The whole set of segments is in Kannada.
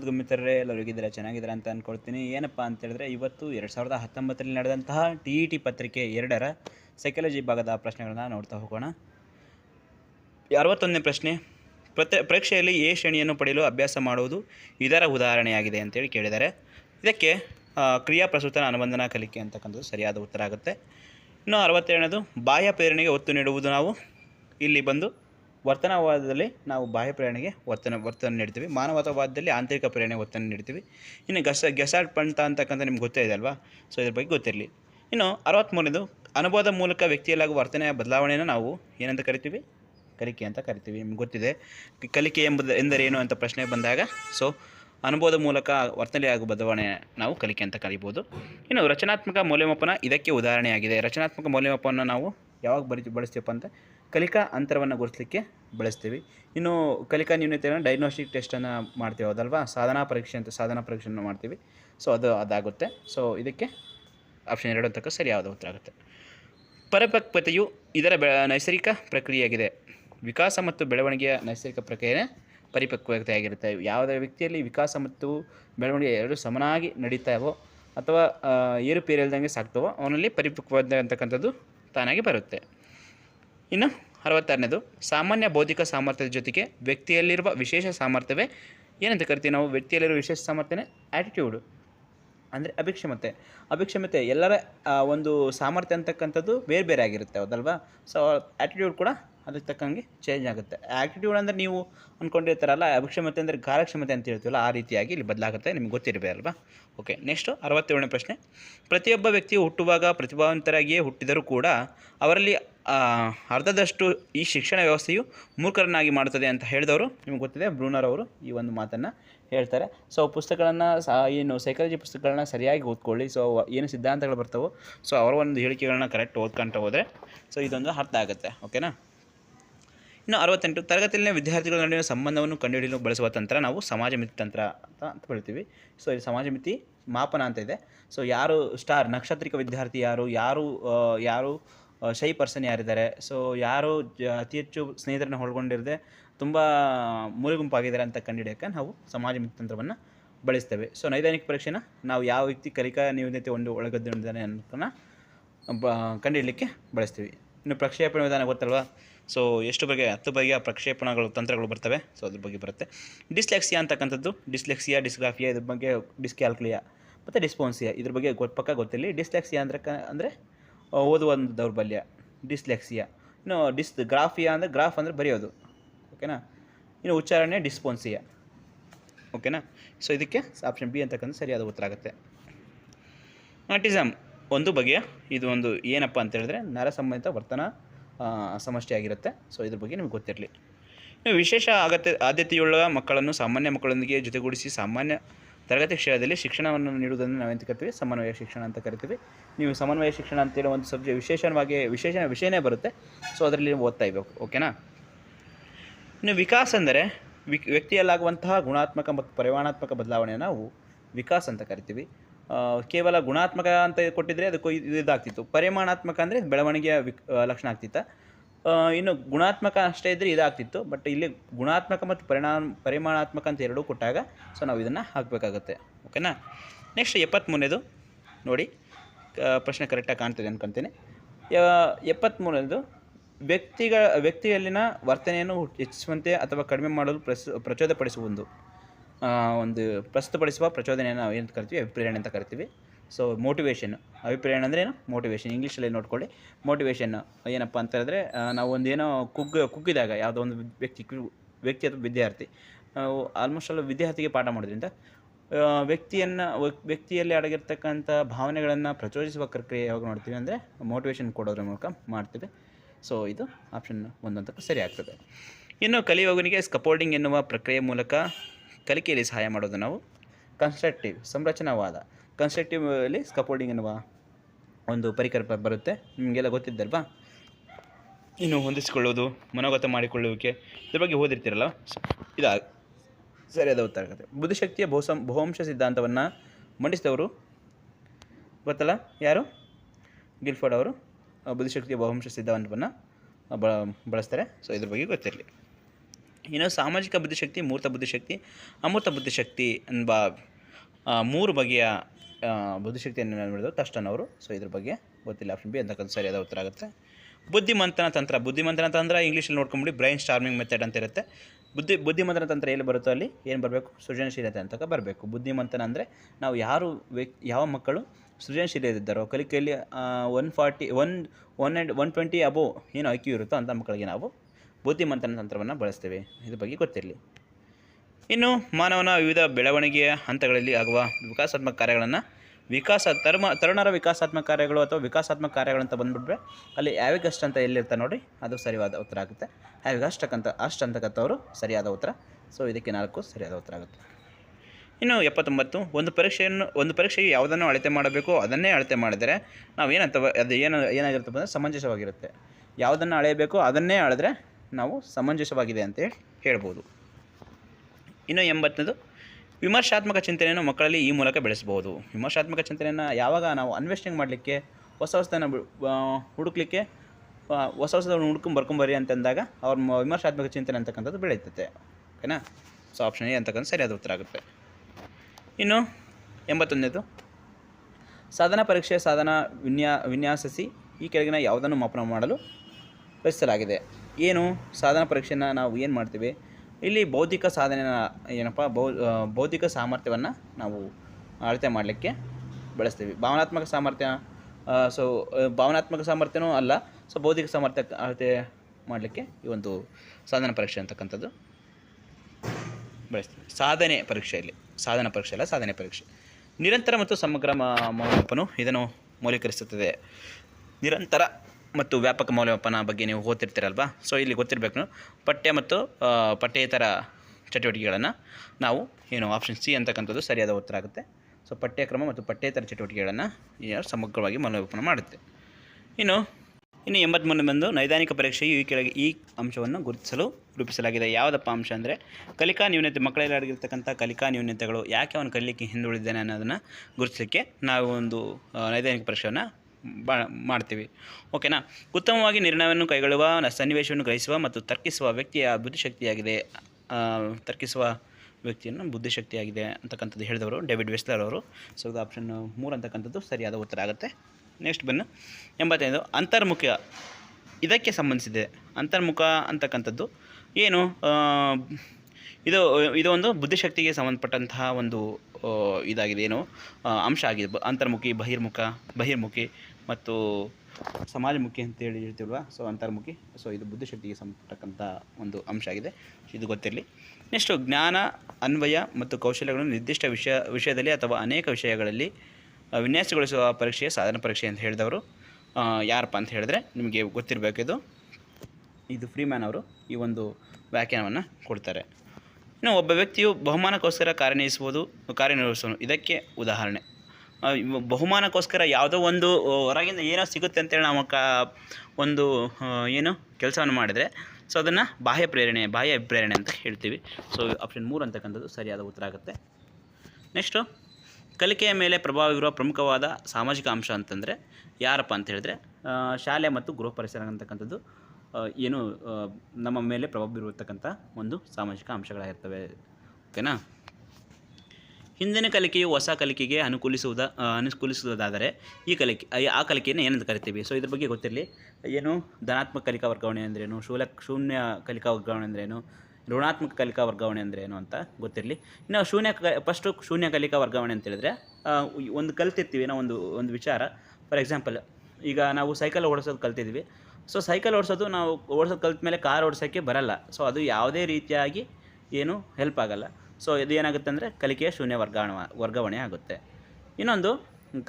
ಓದ್ಗೋ ಮಿತ್ರರೇ, ಎಲ್ಲರೂ ಹೇಗಿದ್ದೀರಾ? ಚೆನ್ನಾಗಿದ್ದೀರಾ ಅಂತ ಅಂದ್ಕೊಳ್ತೀನಿ ಏನಪ್ಪ ಅಂತ ಹೇಳಿದ್ರೆ, ಇವತ್ತು ಎರಡು ಸಾವಿರದ ಹತ್ತೊಂಬತ್ತರಲ್ಲಿ ನಡೆದಂತಹ ಟಿ ಇ ಟಿ ಪತ್ರಿಕೆ ಎರಡರ ಸೈಕಾಲಜಿ ಭಾಗದ ಪ್ರಶ್ನೆಗಳನ್ನ ನೋಡ್ತಾ ಹೋಗೋಣ. ಅರವತ್ತೊಂದನೇ ಪ್ರಶ್ನೆ, ಪ್ರತ್ಯ, ಪರೀಕ್ಷೆಯಲ್ಲಿ ಎ ಶ್ರೇಣಿಯನ್ನು ಪಡೆಯಲು ಅಭ್ಯಾಸ ಮಾಡುವುದು ಇದರ ಉದಾಹರಣೆಯಾಗಿದೆ ಅಂತೇಳಿ ಕೇಳಿದ್ದಾರೆ. ಇದಕ್ಕೆ ಕ್ರಿಯಾ ಪ್ರಸ್ತುತ ಅನುಬಂಧನ ಕಲಿಕೆ ಅಂತಕ್ಕಂಥದ್ದು ಸರಿಯಾದ ಉತ್ತರ ಆಗುತ್ತೆ. ಇನ್ನು ಅರವತ್ತೆರಡನೇದು ಬಾಹ್ಯ ಪ್ರೇರಣೆಗೆ ಒತ್ತು ನೀಡುವುದು ನಾವು. ಇಲ್ಲಿ ಬಂದು ವರ್ತನವಾದದಲ್ಲಿ ನಾವು ಬಾಹ್ಯ ಪ್ರೇರಣೆಗೆ ವರ್ತನೆ ವರ್ತನೆ ನೀಡ್ತೀವಿ. ಮಾನವತಾವಾದದಲ್ಲಿ ಆಂತರಿಕ ಪ್ರೇರಣೆ ವರ್ತನೆ ನೀಡ್ತೀವಿ. ಇನ್ನು ಗಸ ಗೆಸಾಲ್ಟ್ ಪಂತ ಅಂತಕ್ಕಂಥ ನಿಮ್ಗೆ ಗೊತ್ತೇ ಇದೆ ಅಲ್ವಾ? ಸೊ ಇದ್ರ ಬಗ್ಗೆ ಗೊತ್ತಿರಲಿ. ಇನ್ನು ಅರವತ್ತ್ಮೂರನೇದು ಅನುಭವದ ಮೂಲಕ ವ್ಯಕ್ತಿಯಲ್ಲಾಗುವ ವರ್ತನೆಯ ಬದಲಾವಣೆಯನ್ನು ನಾವು ಏನಂತ ಕರಿತೀವಿ? ಕಲಿಕೆ ಅಂತ ಕರಿತೀವಿ. ನಿಮ್ಗೆ ಗೊತ್ತಿದೆ. ಕಲಿಕೆ ಎಂಬುದು, ಎಂದರೇನು ಅಂತ ಪ್ರಶ್ನೆ ಬಂದಾಗ ಸೊ ಅನುಭವದ ಮೂಲಕ ವರ್ತನೆ ಹಾಗೂ ಬದಲಾವಣೆ ನಾವು ಕಲಿಕೆ ಅಂತ ಕರಿಬೋದು. ಇನ್ನು ರಚನಾತ್ಮಕ ಮೌಲ್ಯಮಾಪನ ಇದಕ್ಕೆ ಉದಾಹರಣೆಯಾಗಿದೆ. ರಚನಾತ್ಮಕ ಮೌಲ್ಯಮಾಪನ ನಾವು ಯಾವಾಗ ಬರಿ ಬಳಸ್ತೀವಪ್ಪ ಅಂತ ಕಲಿಕಾ ಅಂತರವನ್ನು ಗುರುತಿಸಲಿಕ್ಕೆ ಬಳಸ್ತೀವಿ. ಇನ್ನು ಕಲಿಕಾ ನ್ಯೂನತೆಯನ್ನು ಡೈಗ್ನೋಸ್ಟಿಕ್ ಟೆಸ್ಟನ್ನು ಮಾಡ್ತೀವಿ ಹೌದಲ್ವಾ? ಸಾಧನಾ ಪರೀಕ್ಷೆ ಅಂತ ಸಾಧನಾ ಪರೀಕ್ಷೆಯನ್ನು ಮಾಡ್ತೀವಿ. ಸೊ ಅದು ಅದಾಗುತ್ತೆ. ಸೊ ಇದಕ್ಕೆ ಆಪ್ಷನ್ ಎರಡು ಅಂತಕ್ಕ ಸರಿಯಾದ ಉತ್ತರ ಆಗುತ್ತೆ. ಪರಿಪಕ್ವತೆಯು ಇದರ ಬೆ, ನೈಸರ್ಗಿಕ ಪ್ರಕ್ರಿಯೆಯಾಗಿದೆ. ವಿಕಾಸ ಮತ್ತು ಬೆಳವಣಿಗೆಯ ನೈಸರ್ಗಿಕ ಪ್ರಕ್ರಿಯೆ ಪರಿಪಕ್ವತೆ ಆಗಿರುತ್ತೆ. ಯಾವುದೇ ವ್ಯಕ್ತಿಯಲ್ಲಿ ವಿಕಾಸ ಮತ್ತು ಬೆಳವಣಿಗೆ ಎರಡು ಸಮನಾಗಿ ನಡೀತಾವೋ ಅಥವಾ ಏರುಪೇರಿಲ್ದಂಗೆ ಸಾಕ್ತವೋ, ಅವನಲ್ಲಿ ಪರಿಪಕ್ವತೆ ಅಂತಕ್ಕಂಥದ್ದು ತಾನಾಗಿ ಬರುತ್ತೆ. ಇನ್ನು ಅರವತ್ತಾರನೇದು, ಸಾಮಾನ್ಯ ಬೌದ್ಧಿಕ ಸಾಮರ್ಥ್ಯದ ಜೊತೆಗೆ ವ್ಯಕ್ತಿಯಲ್ಲಿರುವ ವಿಶೇಷ ಸಾಮರ್ಥ್ಯವೇ? ಏನಂತ ಕರಿತೀವಿ ನಾವು? ವ್ಯಕ್ತಿಯಲ್ಲಿರುವ ವಿಶೇಷ ಸಾಮರ್ಥ್ಯನೇ ಆ್ಯಟಿಟ್ಯೂಡು ಅಂದರೆ ಅಭಿಕ್ಷಮತೆ. ಅಭಿಕ್ಷಮತೆ ಎಲ್ಲರ ಒಂದು ಸಾಮರ್ಥ್ಯ ಅಂತಕ್ಕಂಥದ್ದು ಬೇರೆ ಬೇರೆ ಆಗಿರುತ್ತೆ, ಹೌದಲ್ವಾ? ಸೊ ಆ್ಯಟಿಟ್ಯೂಡ್ ಕೂಡ ಅದಕ್ಕೆ ತಕ್ಕಂಗೆ ಚೇಂಜ್ ಆಗುತ್ತೆ. ಆ್ಯಟಿಟ್ಯೂಡ್ ಅಂದರೆ ನೀವು ಅಂದ್ಕೊಂಡಿರ್ತಾರಲ್ಲ ಅಭಿಕ್ಷಮತೆ ಅಂದರೆ ಕಾರ್ಯಕ್ಷಮತೆ ಅಂತ ಹೇಳ್ತೀವಲ್ಲ, ಆ ರೀತಿಯಾಗಿ ಇಲ್ಲಿ ಬದಲಾಗುತ್ತೆ, ನಿಮ್ಗೆ ಗೊತ್ತಿರಬೇಕಲ್ವಾ ಓಕೆ ನೆಕ್ಸ್ಟು ಅರವತ್ತೇಳನೇ ಪ್ರಶ್ನೆ. ಪ್ರತಿಯೊಬ್ಬ ವ್ಯಕ್ತಿಯು ಹುಟ್ಟುವಾಗ ಪ್ರತಿಭಾವಂತರಾಗಿಯೇ ಹುಟ್ಟಿದರೂ ಕೂಡ ಅವರಲ್ಲಿ ಅರ್ಧದಷ್ಟು ಈ ಶಿಕ್ಷಣ ವ್ಯವಸ್ಥೆಯು ಮೂರ್ಖರನ್ನಾಗಿ ಮಾಡುತ್ತದೆ ಅಂತ ಹೇಳಿದವರು, ನಿಮಗೆ ಗೊತ್ತಿದೆ, ಬ್ರೂನರ್ ಅವರು ಈ ಒಂದು ಮಾತನ್ನು ಹೇಳ್ತಾರೆ. ಸೊ ಪುಸ್ತಕಗಳನ್ನು ಸಹ ಏನು ಸೈಕಾಲಜಿ ಪುಸ್ತಕಗಳನ್ನ ಸರಿಯಾಗಿ ಓದ್ಕೊಳ್ಳಿ. ಸೊ ಏನು ಸಿದ್ಧಾಂತಗಳು ಬರ್ತವೋ ಸೊ ಅವರ ಒಂದು ಹೇಳಿಕೆಗಳನ್ನ ಕರೆಕ್ಟ್ ಓದ್ಕೊಂತ ಹೋದರೆ ಸೊ ಇದೊಂದು ಅರ್ಥ ಆಗುತ್ತೆ. ಓಕೆನಾ ಇನ್ನು ಅರವತ್ತೆಂಟು, ತರಗತಿಯಲ್ಲಿನ ವಿದ್ಯಾರ್ಥಿಗಳ ನಡುವಿನ ಸಂಬಂಧವನ್ನು ಕಂಡುಹಿಡಿಯಲು ಬಳಸುವ ತಂತ್ರ ನಾವು ಸಮಾಜ ಮಿತಿ ತಂತ್ರ ಅಂತ ಅಂತ ಹೇಳ್ತೀವಿ ಸೊ ಇದು ಸಮಾಜ ಮಿತಿ ಮಾಪನ ಅಂತ ಇದೆ. ಸೊ ಯಾರು ಸ್ಟಾರ್ ನಕ್ಷತ್ರಿಕ ವಿದ್ಯಾರ್ಥಿ ಯಾರು ಯಾರು ಯಾರು ಶೈ ಪರ್ಸನ್ ಯಾರಿದ್ದಾರೆ? ಸೊ ಯಾರು ಅತಿ ಹೆಚ್ಚು ಸ್ನೇಹಿತರನ್ನ ಒಳಗೊಂಡಿರದೆ ತುಂಬ ಮೂಲೆ ಗುಂಪಾಗಿದ್ದಾರೆ ಅಂತ ಕಂಡುಹಿಡಿಯೋಕ್ಕೆ ನಾವು ಸಮಾಜ ಮಿತ್ರತಂತ್ರವನ್ನು ಬಳಸ್ತೇವೆ. ಸೊ ನೈದಾನಿಕ ಪರೀಕ್ಷೆನ ನಾವು ಯಾವ ವ್ಯಕ್ತಿ ಕಲಿಕಾ ನ್ಯೂನತೆ ಒಂದು ಒಳಗದ್ದಿದ್ದಾನೆ ಅನ್ನೋದನ್ನ ಬ ಕಂಡುಹಿಡಲಿಕ್ಕೆ ಬಳಸ್ತೀವಿ. ಇನ್ನು ಪ್ರಕ್ಷೇಪಣ ವಿಧಾನ ಗೊತ್ತಲ್ವಾ? ಸೊ ಎಷ್ಟು ಬಗೆಯ ಹತ್ತು ಬಗೆಯ ಪ್ರಕ್ಷೇಪಣಗಳು, ತಂತ್ರಗಳು ಬರ್ತವೆ. ಸೊ ಅದ್ರ ಬಗ್ಗೆ ಬರುತ್ತೆ. ಡಿಸ್ಲೆಕ್ಸಿಯಾ ಅಂತಕ್ಕಂಥದ್ದು, ಡಿಸ್ಲೆಕ್ಸಿಯಾ, ಡಿಸ್ಗ್ರಾಫಿಯಾ, ಇದ್ರ ಬಗ್ಗೆ ಡಿಸ್ಕ್ಯಾಲ್ಕ್ಲಿಯಾ, ಮತ್ತು ಡಿಸ್ಪೋನ್ಸಿಯಾ, ಇದ್ರ ಬಗ್ಗೆ ಗೊತ್ತು ಪಕ್ಕ ಗೊತ್ತಿರಲಿ ಡಿಸ್ಲೆಕ್ಸಿಯಾ ಅಂದ್ರೆ ಕ ಅಂದರೆ ಓದುವ ಒಂದು ದೌರ್ಬಲ್ಯ, ಡಿಸ್ಲೆಕ್ಸಿಯಾ. ಇನ್ನು ಡಿಸ್, ಗ್ರಾಫಿಯಾ ಅಂದರೆ ಗ್ರಾಫ್ ಅಂದರೆ ಬರೆಯೋದು, ಓಕೆನಾ? ಇನ್ನು ಉಚ್ಚಾರಣೆ ಡಿಸ್ಪೋನ್ಸಿಯಾ, ಓಕೆನಾ? ಸೊ ಇದಕ್ಕೆ ಆಪ್ಷನ್ ಬಿ ಅಂತಕ್ಕಂಥ ಸರಿಯಾದ ಉತ್ತರ ಆಗುತ್ತೆ. ಆಟಿಸಮ್ ಒಂದು ಬಗೆಯ, ಇದು ಒಂದು ಏನಪ್ಪ ಅಂತ ಹೇಳಿದ್ರೆ ನರ ಸಂಬಂಧಿತ ವರ್ತನ ಸಮಸ್ಯೆ ಆಗಿರುತ್ತೆ. ಸೊ ಇದ್ರ ಬಗ್ಗೆ ನಿಮ್ಗೆ ಗೊತ್ತಿರಲಿ. ವಿಶೇಷ ಅಗತ್ಯ ಆದ್ಯತೆಯುಳ್ಳ ಮಕ್ಕಳನ್ನು ಸಾಮಾನ್ಯ ಮಕ್ಕಳೊಂದಿಗೆ ಜೊತೆಗೂಡಿಸಿ ಸಾಮಾನ್ಯ ತರಗತಿ ಕ್ಷೇತ್ರದಲ್ಲಿ ಶಿಕ್ಷಣವನ್ನು ನೀಡುವುದನ್ನು ನಾವೆಂತ ಕರಿತೀವಿ? ಸಮನ್ವಯ ಶಿಕ್ಷಣ ಅಂತ ಕರಿತೀವಿ. ನೀವು ಸಮನ್ವಯ ಶಿಕ್ಷಣ ಅಂತೇಳಿ ಒಂದು ಸಬ್ಜೆಕ್ಟ್ ವಿಶೇಷವಾಗಿ ವಿಶೇಷ ವಿಷಯನೇ ಬರುತ್ತೆ. ಸೊ ಅದರಲ್ಲಿ ಓದ್ತಾ ಇರಬೇಕು. ಓಕೆನಾ ಇನ್ನು ವಿಕಾಸ ಅಂದರೆ ವಿಕ್ ವ್ಯಕ್ತಿಯಲ್ಲಾಗುವಂತಹ ಗುಣಾತ್ಮಕ ಮತ್ತು ಪರಿಮಾಣಾತ್ಮಕ ಬದಲಾವಣೆಯನ್ನು ನಾವು ವಿಕಾಸ ಅಂತ ಕರಿತೀವಿ. ಕೇವಲ ಗುಣಾತ್ಮಕ ಅಂತ ಕೊಟ್ಟಿದ್ರೆ ಅದಕ್ಕೂ ಇದು ಇದಾಗ್ತಿತ್ತು. ಪರಿಮಾಣಾತ್ಮಕ ಅಂದರೆ ಬೆಳವಣಿಗೆಯ ವಿಕ್ ಲಕ್ಷಣ ಆಗ್ತಿತ್ತು? ಇನ್ನು ಗುಣಾತ್ಮಕ ಅಷ್ಟೇ ಇದ್ದರೆ ಇದಾಗ್ತಿತ್ತು ಬಟ್ ಇಲ್ಲಿ ಗುಣಾತ್ಮಕ ಮತ್ತು ಪರಿಣಾಮ ಪರಿಮಾಣಾತ್ಮಕ ಅಂತ ಎರಡೂ ಕೊಟ್ಟಾಗ ಸೊ ನಾವು ಇದನ್ನು ಹಾಕಬೇಕಾಗತ್ತೆ ಓಕೆನಾ ನೆಕ್ಸ್ಟ್ ಎಪ್ಪತ್ತ್ಮೂರನೇದು ನೋಡಿ ಪ್ರಶ್ನೆ ಕರೆಕ್ಟಾಗಿ ಕಾಣ್ತಿದೆ ಅನ್ಕೊಂತೀನಿ. ಎಪ್ಪತ್ತ್ಮೂರನೇದು ವ್ಯಕ್ತಿಗಳ ವ್ಯಕ್ತಿಯಲ್ಲಿನ ವರ್ತನೆಯನ್ನು ಹೆಚ್ಚಿಸುವಂತೆ ಅಥವಾ ಕಡಿಮೆ ಮಾಡಲು ಪ್ರಸ್ ಪ್ರಚೋದಪಡಿಸುವುದು. ಆ, ಒಂದು ಪ್ರಸ್ತುತಪಡಿಸುವ ಪ್ರಚೋದನೆಯನ್ನು ನಾವು ಏನು ಕರಿತೀವಿ ಅಭಿಪ್ರೇರಣೆ ಅಂತ ಕರಿತೀವಿ. ಸೊ ಮೋಟಿವೇಶನ್ ಅಭಿಪ್ರೇರಣೆ ಅಂದರೆ ಏನು? ಮೋಟಿವೇಶನ್ ಇಂಗ್ಲೀಷಲ್ಲಿ ನೋಡ್ಕೊಳ್ಳಿ. ಮೋಟಿವೇಶನ್ ಏನಪ್ಪ ಅಂತ ಹೇಳಿದ್ರೆ ನಾವು ಒಂದೇನೋ ಕುಗ್ಗ, ಕುಗ್ಗಿದಾಗ ಯಾವುದೋ ಒಂದು ವ್ಯಕ್ತಿ ವ್ಯಕ್ತಿ ಅಥವಾ ವಿದ್ಯಾರ್ಥಿ ಆಲ್ಮೋಸ್ಟ್ ಅಲ್ಲ ವಿದ್ಯಾರ್ಥಿಗೆ ಪಾಠ ಮಾಡೋದ್ರಿಂದ ವ್ಯಕ್ತಿಯನ್ನು, ವ್ಯ- ವ್ಯಕ್ತಿಯಲ್ಲಿ ಅಡಗಿರ್ತಕ್ಕಂಥ ಭಾವನೆಗಳನ್ನು ಪ್ರಚೋದಿಸುವ ಪ್ರಕ್ರಿಯೆ ಯಾವಾಗ ನೋಡ್ತೀವಿ ಅಂದರೆ ಮೋಟಿವೇಶನ್ ಕೊಡೋದ್ರ ಮೂಲಕ ಮಾಡ್ತೀವಿ. ಸೊ ಇದು ಆಪ್ಷನ್ ಒಂದಂತಕ್ಕೆ ಸರಿ ಆಗ್ತದೆ. ಇನ್ನು ಕಲಿಯುವವನಿಗೆ ಸ್ಕಪೋಲ್ಡಿಂಗ್ ಎನ್ನುವ ಪ್ರಕ್ರಿಯೆ ಮೂಲಕ ಕಲಿಕೆಯಲ್ಲಿ ಸಹಾಯ ಮಾಡೋದು ನಾವು. ಕನ್ಸ್ಟ್ರಕ್ಟಿವ್ ಸಂರಚನಾವಾದ. ಕನ್ಸ್ಟ್ರಕ್ಟಿವ್ ಅಲ್ಲಿ ಸ್ಕಪೋಲ್ಡಿಂಗ್ ಎನ್ನುವ ಒಂದು ಪರಿಕಲ್ಪ ಬರುತ್ತೆ. ನಿಮಗೆಲ್ಲ ಗೊತ್ತಿದ್ದಲ್ವಾ? ಇನ್ನು ಹೊಂದಿಸಿಕೊಳ್ಳೋದು ಮನೋಗತ ಮಾಡಿಕೊಳ್ಳುವಿಕೆ, ಇದ್ರ ಬಗ್ಗೆ ಓದಿರ್ತೀರಲ್ಲ? ಇದಾ ಸರಿಯಾದ ಉತ್ತರ ಆಗುತ್ತೆ. ಬುದ್ಧಿಶಕ್ತಿಯ ಬಹುಸಂ, ಬಹುವಂಶ ಸಿದ್ಧಾಂತವನ್ನು ಮಂಡಿಸಿದವರು ಗೊತ್ತಲ್ಲ? ಯಾರು? ಗಿಲ್ಫೋರ್ಡ್ ಅವರು. ಬುದ್ಧಿಶಕ್ತಿಯ ಬಹುವಂಶ ಸಿದ್ಧಾಂತವನ್ನು ಬ, ಬಳಸ್ತಾರೆ. ಸೊ ಇದ್ರ ಬಗ್ಗೆ ಗೊತ್ತಿರಲಿ. ಇನ್ನು ಸಾಮಾಜಿಕ ಬುದ್ಧಿಶಕ್ತಿ, ಮೂರ್ತ ಬುದ್ಧಿಶಕ್ತಿ, ಅಮೂರ್ತ ಬುದ್ಧಿಶಕ್ತಿ ಎಂಬ ಮೂರು ಬಗೆಯ ಬುದ್ಧಿಶಕ್ತಿಯನ್ನು ನೋಡಿದ್ರು ತಷ್ಟನ್ ಅವರು ಸೊ ಇದ್ರ ಬಗ್ಗೆ ಗೊತ್ತಿಲ್ಲ. ಆಪ್ಷನ್ ಬಿ ಅಂತಕ್ಕಂಥ ಸರಿಯಾದ ಉತ್ತರ ಆಗುತ್ತೆ. ಬುದ್ಧಿಮಂತನ ತಂತ್ರ. ಬುದ್ಧಿಮಂತನ ತಂತ್ರ ಇಂಗ್ಲೀಷಲ್ಲಿ ನೋಡ್ಕೊಂಬಿಡಿ. ಬ್ರೈನ್ ಸ್ಟಾರ್ಮಿಂಗ್ ಮೆಥಡ್ ಅಂತ ಇರುತ್ತೆ. ಬುದ್ಧಿ, ಬುದ್ಧಿಮಂತನ ತಂತ್ರ ಎಲ್ಲಿ ಬರುತ್ತೋ ಅಲ್ಲಿ ಏನು ಬರಬೇಕು? ಸೃಜನಶೀಲತೆ ಅಂತ ಬರಬೇಕು. ಬುದ್ಧಿಮಂತನ ಅಂದರೆ ನಾವು ಯಾರು ಯಾವ ಮಕ್ಕಳು ಸೃಜನಶೀಲರಿದ್ದಾರೋ, ಕಲಿಕೆಯಲ್ಲಿ one forty one one and one twenty above ಏನು ಐ ಕ್ಯೂ ಇರುತ್ತೋ ಅಂಥ ಮಕ್ಕಳಿಗೆ ನಾವು ಬುದ್ಧಿಮಂತನ ತಂತ್ರವನ್ನು ಬಳಸ್ತೇವೆ. ಇದ್ರ ಬಗ್ಗೆ ಗೊತ್ತಿರಲಿ. ಇನ್ನು ಮಾನವನ ವಿವಿಧ ಬೆಳವಣಿಗೆಯ ಹಂತಗಳಲ್ಲಿ ಆಗುವ ವಿಕಾಸಾತ್ಮಕ ಕಾರ್ಯಗಳನ್ನು ವಿಕಾಸ ತರ್ಮ, ತರುಣರ ವಿಕಾಸಾತ್ಮಕ ಕಾರ್ಯಗಳು ಅಥವಾ ವಿಕಾಸಾತ್ಮಕ ಅಂತ ಬಂದುಬಿಟ್ರೆ ಅಲ್ಲಿ ಯಾವಿಗಸ್ಟ್ ಅಂತ ಎಲ್ಲಿರ್ತಾರೆ ನೋಡಿ, ಅದು ಸರಿಯಾದ ಉತ್ತರ ಆಗುತ್ತೆ. ಹ್ಯಾವಿಗ್ ಅಷ್ಟಕ್ಕಂಥ ಅಷ್ಟು ಅಂತಕ್ಕಂಥವ್ರು ಸರಿಯಾದ ಉತ್ತರ. ಸೊ ಇದಕ್ಕೆ ನಾಲ್ಕು ಸರಿಯಾದ ಉತ್ತರ ಆಗುತ್ತೆ. ಇನ್ನು ಎಪ್ಪತ್ತೊಂಬತ್ತು, ಒಂದು ಪರೀಕ್ಷೆಯನ್ನು, ಒಂದು ಪರೀಕ್ಷೆಗೆ ಯಾವುದನ್ನು ಅಳತೆ ಮಾಡಬೇಕು ಅದನ್ನೇ ಅಳತೆ ಮಾಡಿದರೆ ನಾವು ಏನಂತ ಅದು ಏನು ಏನಾಗಿರ್ತಪ್ಪ ಅಂದರೆ ಸಮಂಜಸವಾಗಿರುತ್ತೆ. ಯಾವುದನ್ನು ಅಳೆಯಬೇಕು ಅದನ್ನೇ ಅಳೆದ್ರೆ ನಾವು ಸಮಂಜಸವಾಗಿದೆ ಅಂತೇಳಿ ಹೇಳ್ಬೋದು. ಇನ್ನು ಎಂಬತ್ತನೇದು, ವಿಮರ್ಶಾತ್ಮಕ ಚಿಂತನೆಯನ್ನು ಮಕ್ಕಳಲ್ಲಿ ಈ ಮೂಲಕ ಬೆಳೆಸಬಹುದು. ವಿಮರ್ಶಾತ್ಮಕ ಚಿಂತನೆಯನ್ನು ಯಾವಾಗ ನಾವು ಅನ್ವೇಷಣೆ ಮಾಡಲಿಕ್ಕೆ, ಹೊಸ ಹೊಸದನ್ನು ಹುಡುಕ್ಲಿಕ್ಕೆ ಹೊಸ ಹೊಸದನ್ನು ಹುಡ್ಕೊಂಡು ಬರ್ಕೊಂಬರಿ ಅಂತಂದಾಗ ಅವ್ರ ವಿಮರ್ಶಾತ್ಮಕ ಚಿಂತನೆ ಅಂತಕ್ಕಂಥದ್ದು ಬೆಳೆಯುತ್ತೆ. ಓಕೆನಾ? ಸೊ ಆಪ್ಷನ್ ಎ ಅಂತಕ್ಕಂಥ ಸರಿಯಾದ ಉತ್ತರ ಆಗುತ್ತೆ. ಇನ್ನು ಎಂಬತ್ತೊಂದನೇದು, ಸಾಧನ ಪರೀಕ್ಷೆ ಸಾಧನ ವಿನ್ಯಾ, ವಿನ್ಯಾಸಿಸಿ ಈ ಕೆಳಗಿನ ಯಾವುದನ್ನು ಮಾಪನ ಮಾಡಲು ರಚಿಸಲಾಗಿದೆ ಏನು? ಸಾಧನ ಪರೀಕ್ಷೆಯನ್ನು ನಾವು ಏನು ಮಾಡ್ತೀವಿ? ಇಲ್ಲಿ ಬೌದ್ಧಿಕ ಸಾಧನೆ ಏನಪ್ಪ ಬೌದ್ಧಿಕ ಸಾಮರ್ಥ್ಯವನ್ನು ನಾವು ಅಳತೆ ಮಾಡಲಿಕ್ಕೆ ಬಳಸ್ತೀವಿ. ಭಾವನಾತ್ಮಕ ಸಾಮರ್ಥ್ಯ ಸೊ ಭಾವನಾತ್ಮಕ ಸಾಮರ್ಥ್ಯನೂ ಅಲ್ಲ ಸೊ ಬೌದ್ಧಿಕ ಸಾಮರ್ಥ್ಯ ಅಳತೆ ಮಾಡಲಿಕ್ಕೆ ಈ ಒಂದು ಸಾಧನ ಪರೀಕ್ಷೆ ಅಂತಕ್ಕಂಥದ್ದು ಬಳಸ್ತೀವಿ. ಸಾಧನೆ ಪರೀಕ್ಷೆಯಲ್ಲಿ ಸಾಧನ ಪರೀಕ್ಷೆ ಅಲ್ಲ, ಸಾಧನೆ ಪರೀಕ್ಷೆ. ನಿರಂತರ ಮತ್ತು ಸಮಗ್ರ ಮ- ಮೌಲ್ಯಮಾಪನ ಇದನ್ನು ಮೌಲ್ಯೀಕರಿಸುತ್ತದೆ. ನಿರಂತರ ಮತ್ತು ವ್ಯಾಪಕ ಮೌಲ್ಯಮಾಪನ ಬಗ್ಗೆ ನೀವು ಓದ್ತಿರ್ತೀರಲ್ವಾ? ಸೊ ಇಲ್ಲಿ ಗೊತ್ತಿರಬೇಕು. ಪಠ್ಯ ಮತ್ತು ಪಠ್ಯೇತರ ಚಟುವಟಿಕೆಗಳನ್ನು ನಾವು, ಏನು ಆಪ್ಷನ್ ಸಿ ಅಂತಕ್ಕಂಥದ್ದು ಸರಿಯಾದ ಉತ್ತರ ಆಗುತ್ತೆ. ಸೊ ಪಠ್ಯಕ್ರಮ ಮತ್ತು ಪಠ್ಯೇತರ ಚಟುವಟಿಕೆಗಳನ್ನು ಸಮಗ್ರವಾಗಿ ಮೌಲ್ಯಮಾಪನ ಮಾಡುತ್ತೆ. ಇನ್ನು ಇನ್ನು ಎಂಬತ್ತ್ಮೂರನೇ ಬಂದು ನೈದಾನಿಕ ಪರೀಕ್ಷೆಯು ಈ ಕೆಳಗೆ ಈ ಅಂಶವನ್ನು ಗುರುತಿಸಲು ರೂಪಿಸಲಾಗಿದೆ. ಯಾವುದಪ್ಪ ಅಂಶ ಅಂದರೆ, ಕಲಿಕಾ ನ್ಯೂನತೆ, ಮಕ್ಕಳಲ್ಲಿ ಅಡಗಿರ್ತಕ್ಕಂಥ ಕಲಿಕಾ ನ್ಯೂನತೆಗಳು ಯಾಕೆ ಅವನು ಕಲಿಲಿಕ್ಕೆ ಹಿಂದುಳಿದಿದ್ದಾನೆ ಅನ್ನೋದನ್ನು ಗುರುತಿಸಲಿಕ್ಕೆ ನಾವು ಒಂದು ನೈದಾನಿಕ ಪರೀಕ್ಷೆಯನ್ನು ಮಾಡ್ತೀವಿ. ಓಕೆನಾ ಉತ್ತಮವಾಗಿ ನಿರ್ಣಯವನ್ನು ಕೈಗೊಳ್ಳುವ, ಸನ್ನಿವೇಶವನ್ನು ಗ್ರಹಿಸುವ ಮತ್ತು ತರ್ಕಿಸುವ ವ್ಯಕ್ತಿಯ ಬುದ್ಧಿಶಕ್ತಿಯಾಗಿದೆ. ತರ್ಕಿಸುವ ವ್ಯಕ್ತಿಯನ್ನು ಬುದ್ಧಿಶಕ್ತಿಯಾಗಿದೆ ಅಂತಕ್ಕಂಥದ್ದು ಹೇಳಿದವರು, ಡೇವಿಡ್ ವೆಸ್ಲರ್ ಅವರು. ಸೊ ಇದು ಆಪ್ಷನ್ ಮೂರು ಅಂತಕ್ಕಂಥದ್ದು ಸರಿಯಾದ ಉತ್ತರ ಆಗುತ್ತೆ. ನೆಕ್ಸ್ಟ್ ಬನ್ನು. ಎಂಬತ್ತೈದು, ಅಂತರ್ಮುಖ ಇದಕ್ಕೆ ಸಂಬಂಧಿಸಿದೆ. ಅಂತರ್ಮುಖ ಅಂತಕ್ಕಂಥದ್ದು ಏನು? ಇದು ಇದು ಒಂದು ಬುದ್ಧಿಶಕ್ತಿಗೆ ಸಂಬಂಧಪಟ್ಟಂತಹ ಒಂದು ಇದಾಗಿದೆ. ಏನು? ಅಂಶ ಆಗಿದೆ. ಅಂತರ್ಮುಖಿ, ಬಹಿರ್ಮುಖ, ಬಹಿರ್ಮುಖಿ ಮತ್ತು ಸಮಾಜಮುಖಿ ಅಂತೇಳಿ ಹೇಳ್ತೀವಲ್ವ? ಸೊ ಅಂತರ್ಮುಖಿ. ಸೊ ಇದು ಬುದ್ಧಿಶಕ್ತಿಗೆ ಸಂಬಂಧಪಟ್ಟಕ್ಕಂಥ ಒಂದು ಅಂಶ ಆಗಿದೆ. ಇದು ಗೊತ್ತಿರಲಿ. ನೆಕ್ಸ್ಟು ಜ್ಞಾನ, ಅನ್ವಯ ಮತ್ತು ಕೌಶಲ್ಯಗಳನ್ನು ನಿರ್ದಿಷ್ಟ ವಿಷಯ, ವಿಷಯದಲ್ಲಿ ಅಥವಾ ಅನೇಕ ವಿಷಯಗಳಲ್ಲಿ ವಿನ್ಯಾಸಗೊಳಿಸುವ ಪರೀಕ್ಷೆಯ ಸಾಧನ ಪರೀಕ್ಷೆ ಅಂತ ಹೇಳಿದವರು. ಯಾರಪ್ಪ ಅಂತ ಹೇಳಿದ್ರೆ ನಿಮಗೆ ಗೊತ್ತಿರಬೇಕಿದು ಇದು ಫ್ರೀಮ್ಯಾನ್ ಅವರು ಈ ಒಂದು ವ್ಯಾಖ್ಯಾನವನ್ನು ಕೊಡ್ತಾರೆ. ಇನ್ನು ಒಬ್ಬ ವ್ಯಕ್ತಿಯು ಬಹುಮಾನಕ್ಕೋಸ್ಕರ ಕಾರ್ಯನಿರ್ವಹಿಸುವುದು, ಕಾರ್ಯನಿರ್ವಹಿಸುವನು. ಇದಕ್ಕೆ ಉದಾಹರಣೆ. ಬಹುಮಾನಕ್ಕೋಸ್ಕರ ಯಾವುದೋ ಒಂದು ಹೊರಗಿಂದ ಏನೋ ಸಿಗುತ್ತೆ ಅಂತೇಳಿ ನಾವು ಕ, ಒಂದು ಏನು ಕೆಲಸವನ್ನು ಮಾಡಿದರೆ, ಸೊ ಅದನ್ನು ಬಾಹ್ಯ ಪ್ರೇರಣೆ ಬಾಹ್ಯ ಪ್ರೇರಣೆ ಅಂತ ಹೇಳ್ತೀವಿ. ಸೊ ಆಪ್ಷನ್ ಮೂರು ಅಂತಕ್ಕಂಥದ್ದು ಸರಿಯಾದ ಉತ್ತರ ಆಗುತ್ತೆ. ನೆಕ್ಸ್ಟು ಕಲಿಕೆಯ ಮೇಲೆ ಪ್ರಭಾವ ಬೀರುವ ಪ್ರಮುಖವಾದ ಸಾಮಾಜಿಕ ಅಂಶ ಅಂತಂದರೆ ಯಾರಪ್ಪ ಅಂತ ಹೇಳಿದ್ರೆ ಶಾಲೆ ಮತ್ತು ಗೃಹ ಪರಿಸರ ಅಂತಕ್ಕಂಥದ್ದು ಏನು ನಮ್ಮ ಮೇಲೆ ಪ್ರಭಾವ ಬೀರುತ್ತಕ್ಕಂಥ ಒಂದು ಸಾಮಾಜಿಕ ಅಂಶಗಳಾಗಿರ್ತವೆ. ಓಕೆನಾ ಹಿಂದಿನ ಕಲಿಕೆಯು ಹೊಸ ಕಲಿಕೆಗೆ ಅನುಕೂಲಿಸುವುದ ಅನುಕೂಲಿಸುವುದಾದರೆ ಈ ಕಲಿಕೆ, ಆ- ಕಲಿಕೆಯನ್ನು ಏನಂತ ಕರಿತೀವಿ? ಸೊ ಇದ್ರ ಬಗ್ಗೆ ಗೊತ್ತಿರಲಿ. ಏನು? ಧನಾತ್ಮಕ ಕಲಿಕಾ ವರ್ಗಾವಣೆ ಅಂದ್ರೇನು? ಶೂಲ, ಶೂನ್ಯ ಕಲಿಕಾ ವರ್ಗಾವಣೆ ಅಂದ್ರೇನು? ಋಣಾತ್ಮಕ ಕಲಿಕಾ ವರ್ಗಾವಣೆ ಏನು ಅಂತ ಗೊತ್ತಿರಲಿ. ಇನ್ನು ಶೂನ್ಯ ಕ ಫಸ್ಟು ಶೂನ್ಯ ಕಲಿಕಾ ವರ್ಗಾವಣೆ ಅಂತ ಹೇಳಿದ್ರೆ ಒಂದು ಕಲ್ತಿರ್ತೀವಿ ಏನೋ ಒಂದು ಒಂದು ವಿಚಾರ. ಫಾರ್ ಎಕ್ಸಾಂಪಲ್ ಈಗ ನಾವು ಸೈಕಲ್ ಓಡಿಸೋದು ಕಲ್ತಿದ್ವಿ. ಸೊ ಸೈಕಲ್ ಓಡಿಸೋದು ನಾವು, ಓಡಿಸೋದು ಕಲ್ತ ಮೇಲೆ ಕಾರ್ ಓಡಿಸೋಕ್ಕೆ ಬರಲ್ಲ. ಸೊ ಅದು ಯಾವುದೇ ರೀತಿಯಾಗಿ ಏನು ಹೆಲ್ಪ್ ಆಗಲ್ಲ. ಸೊ ಇದು ಏನಾಗುತ್ತೆ ಅಂದರೆ ಕಲಿಕೆಯ ಶೂನ್ಯ ವರ್ಗಾವಣೆ ವರ್ಗಾವಣೆ ಆಗುತ್ತೆ. ಇನ್ನೊಂದು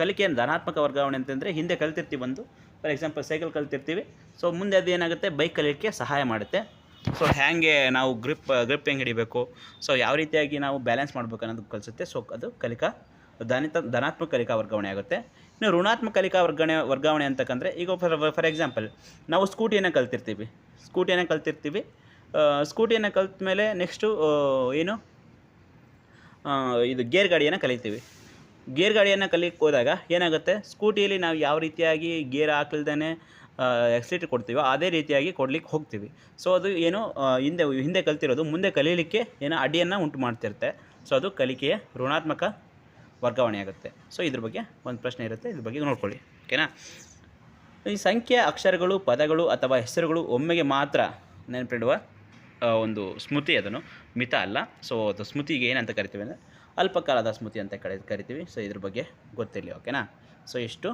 ಕಲಿಕೆಯ ಧನಾತ್ಮಕ ವರ್ಗಾವಣೆ ಅಂತಂದರೆ ಹಿಂದೆ ಕಲಿತಿರ್ತೀವಿ ಒಂದು ಫಾರ್ ಎಕ್ಸಾಂಪಲ್ ಸೈಕಲ್ ಕಲಿತಿರ್ತೀವಿ. ಸೊ ಮುಂದೆ ಅದು ಏನಾಗುತ್ತೆ? ಬೈಕ್ ಕಲಿಯೋಕ್ಕೆ ಸಹಾಯ ಮಾಡುತ್ತೆ. ಸೊ ಹೇಗೆ ನಾವು ಗ್ರಿಪ್ ಗ್ರಿಪ್ ಹೆಂಗೆ ಹಿಡಿಬೇಕು? ಸೊ ಯಾವ ರೀತಿಯಾಗಿ ನಾವು ಬ್ಯಾಲೆನ್ಸ್ ಮಾಡಬೇಕು ಅನ್ನೋದು ಕಲಿಸುತ್ತೆ. ಸೊ ಅದು ಕಲಿಕಾ, ಧನಿತ, ಧನಾತ್ಮಕ ಕಲಿಕಾ ವರ್ಗಾವಣೆ ಆಗುತ್ತೆ. ಇನ್ನು ಋಣಾತ್ಮಕ ಕಲಿಕಾ ವರ್ಗಾವಣೆ ವರ್ಗಾವಣೆ ಅಂತಕ್ಕಂದರೆ, ಈಗ ಫಾರ್ ಫಾರ್ ಎಕ್ಸಾಂಪಲ್ ನಾವು ಸ್ಕೂಟಿಯನ್ನು ಕಲ್ತಿರ್ತೀವಿ. ಸ್ಕೂಟಿಯನ್ನು ಕಲ್ತಿರ್ತೀವಿ. ಸ್ಕೂಟಿಯನ್ನು ಕಲ್ತ ಮೇಲೆ ನೆಕ್ಸ್ಟು ಏನು? ಇದು ಗೇರ್ ಗಾಡಿಯನ್ನು ಕಲಿತೀವಿ. ಗೇರ್ ಗಾಡಿಯನ್ನು ಕಲಿಯಕ್ಕೆ ಹೋದಾಗ ಏನಾಗುತ್ತೆ? ಸ್ಕೂಟಿಯಲ್ಲಿ ನಾವು ಯಾವ ರೀತಿಯಾಗಿ ಗೇರ್ ಹಾಕ್ಲಿಲ್ದೇ ಎಕ್ಸಿಟ್ ಕೊಡ್ತೀವೋ ಅದೇ ರೀತಿಯಾಗಿ ಕೊಡ್ಲಿಕ್ಕೆ ಹೋಗ್ತೀವಿ. ಸೊ ಅದು ಏನು ಹಿಂದೆ ಹಿಂದೆ ಕಲ್ತಿರೋದು, ಮುಂದೆ ಕಲೀಲಿಕ್ಕೆ ಏನೋ ಅಡ್ಡಿಯನ್ನು ಉಂಟು ಮಾಡ್ತಿರುತ್ತೆ. ಸೊ ಅದು ಕಲಿಕೆಯ ಋಣಾತ್ಮಕ ವರ್ಗಾವಣೆ ಆಗುತ್ತೆ. ಸೊ ಇದ್ರ ಬಗ್ಗೆ ಒಂದು ಪ್ರಶ್ನೆ ಇರುತ್ತೆ. ಇದ್ರ ಬಗ್ಗೆ ನೋಡ್ಕೊಳ್ಳಿ. ಓಕೆನಾ? ಈ ಸಂಖ್ಯೆ ಅಕ್ಷರಗಳು, ಪದಗಳು ಅಥವಾ ಹೆಸರುಗಳು ಒಮ್ಮೆಗೆ ಮಾತ್ರ ನೆನಪಿಡುವ ಒಂದು ಸ್ಮೃತಿ ಅದನ್ನು. ಮಿತ ಅಲ್ಲ. ಸೊ ಅದು ಸ್ಮೃತಿಗೆ ಏನಂತ ಕರಿತೀವಿ ಅಂದರೆ ಅಲ್ಪಕಾಲದ ಸ್ಮೃತಿ ಅಂತ ಕರಿ ಕರಿತೀವಿ. ಸೊ ಇದ್ರ ಬಗ್ಗೆ ಗೊತ್ತಿರಲಿ ಓಕೆನಾ ಸೊ ಇಷ್ಟು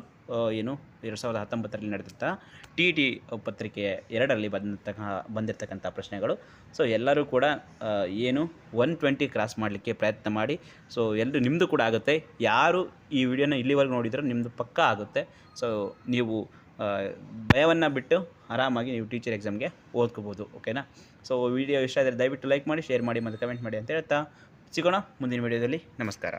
ಏನು? ಎರಡು ಸಾವಿರದ ಹತ್ತೊಂಬತ್ತರಲ್ಲಿ ನಡೆದಂಥ ಟಿ ಟಿ ಪತ್ರಿಕೆ ಎರಡರಲ್ಲಿ ಬಂದಿರ್ತಕ್ಕ ಬಂದಿರತಕ್ಕಂಥ ಪ್ರಶ್ನೆಗಳು. ಸೊ ಎಲ್ಲರೂ ಕೂಡ ಏನು? ಒನ್ ಟ್ವೆಂಟಿ ಕ್ರಾಸ್ ಮಾಡಲಿಕ್ಕೆ ಪ್ರಯತ್ನ ಮಾಡಿ. ಸೊ ಎಲ್ಲರೂ ನಿಮ್ಮದು ಕೂಡ ಆಗುತ್ತೆ. ಯಾರು ಈ ವಿಡಿಯೋನ ಇಲ್ಲಿವರೆಗೂ ನೋಡಿದರೂ ನಿಮ್ಮದು ಪಕ್ಕ ಆಗುತ್ತೆ. ಸೊ ನೀವು ಭಯವನ್ನು ಬಿಟ್ಟು ಆರಾಮಾಗಿ ನೀವು ಟೀಚರ್ ಎಕ್ಸಾಮ್ಗೆ ಓದ್ಕೋಬೋದು ಓಕೆನಾ ಸೊ ವಿಡಿಯೋ ಇಷ್ಟ ಆದರೆ ದಯವಿಟ್ಟು ಲೈಕ್ ಮಾಡಿ ಶೇರ್ ಮಾಡಿ ಮತ್ತು ಕಮೆಂಟ್ ಮಾಡಿ ಅಂತ ಹೇಳ್ತಾ ಸಿಗೋಣ ಮುಂದಿನ ವೀಡಿಯೋದಲ್ಲಿ ನಮಸ್ಕಾರ.